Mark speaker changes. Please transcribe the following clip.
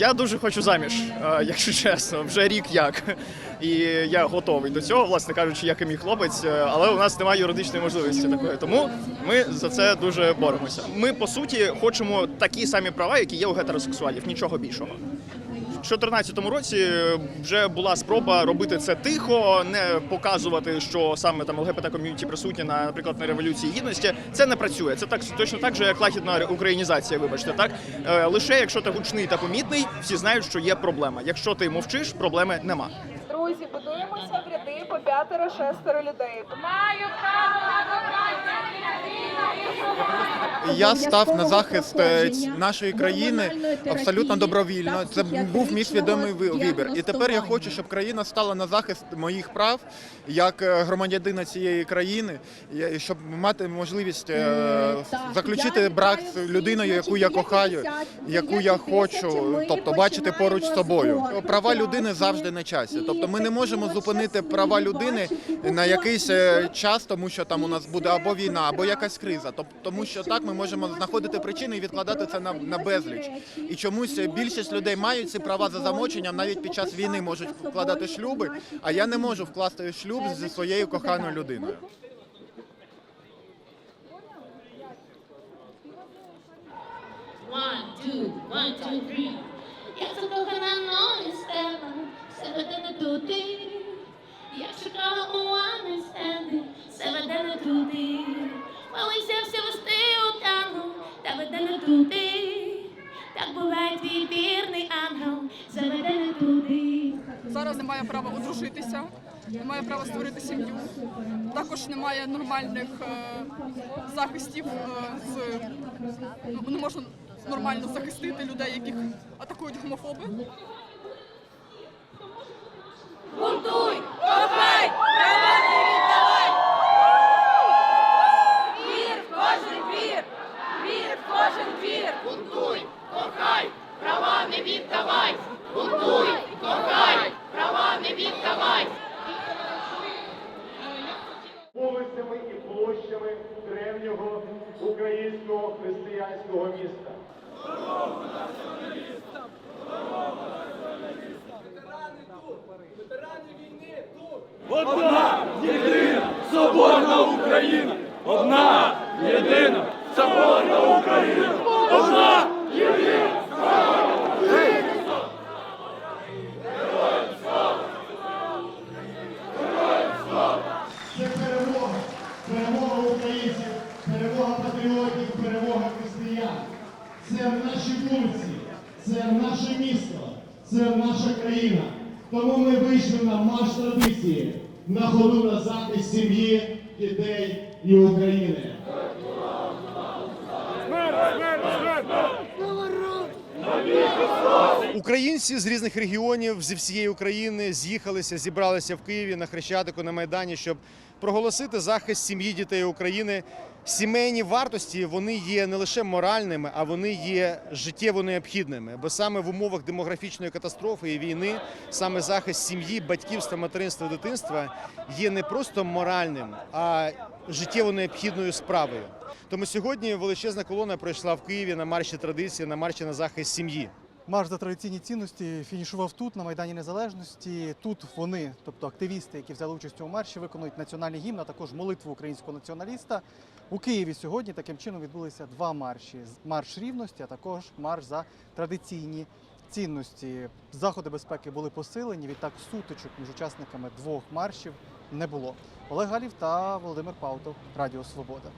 Speaker 1: Я дуже хочу заміж, е, якщо чесно, вже рік як. І я готовий до цього, власне кажучи, як і мій хлопець, е, але у нас немає юридичної можливості такої. Тому ми за це дуже боремося. Ми по суті хочемо такі самі права, які є у гетеросексуалів, нічого більшого. 2014 році вже була спроба робити це тихо, не показувати, що саме там ЛГБТ ком'юніті присутні на, наприклад, на революції гідності. Це не працює. Це так точно так же, як лахідна українізація. Вибачте, так Е, лише якщо ти гучний та помітний, всі знають, що є проблема. Якщо ти мовчиш, проблеми нема.
Speaker 2: Друзі, будуємося в ряди по п'ятеро-шестеро людей.
Speaker 3: Маю право на
Speaker 4: Я став на захист е, нашої країни абсолютно добровільно. Це був мій свідомий ви- вибір. І тепер я хочу, щоб країна стала на захист моїх прав як е, громадянина цієї країни, щоб мати можливість е, заключити брак з людиною, яку я кохаю, яку я хочу, тобто бачити поруч з собою. Права людини завжди на часі. Тобто ми не можемо зупинити права людини на якийсь е, час, тому що там у нас буде або війна, або якась криза. Тобто, тому що так ми можемо знаходити причини і відкладати це на, безліч. І чомусь більшість людей мають ці права за замоченням, навіть під час війни можуть вкладати шлюби. А я не можу вкласти шлюб зі своєю коханою людиною.
Speaker 5: One, two, one, two, three. Туди. Так буває твій вірний ангел, заведе не туди.
Speaker 6: зараз немає права одружитися, немає права створити сім'ю. Також немає нормальних е, захистів е, з ну, не можна нормально захистити людей, яких атакують гомофоби.
Speaker 7: Площами древнього українського християнського міста.
Speaker 8: Ветерани тут, ветерани війни, тут, Одна єдина соборна Україна! Одна єдина
Speaker 7: соборна Україна! Одна єдина! Це наше місто, це наша країна. Тому ми вийшли на марш традиції на ходу на захист сім'ї, дітей і України.
Speaker 9: Українці з різних регіонів зі всієї України з'їхалися, зібралися в Києві на Хрещатику на Майдані, щоб проголосити захист сім'ї дітей України. Сімейні вартості вони є не лише моральними, а вони є життєво необхідними. Бо саме в умовах демографічної катастрофи і війни саме захист сім'ї, батьківства, материнства, дитинства є не просто моральним, а життєво необхідною справою. Тому сьогодні величезна колона пройшла в Києві на марші традиції, на марші на захист сім'ї.
Speaker 10: Марш за традиційні цінності фінішував тут, на Майдані Незалежності. Тут вони, тобто активісти, які взяли участь у марші, виконують національний гімн, а також молитву українського націоналіста. У Києві сьогодні таким чином відбулися два марші: марш рівності, а також марш за традиційні цінності. Заходи безпеки були посилені. Відтак сутичок між учасниками двох маршів не було. Олег Галів та Володимир Павтов, Радіо Свобода.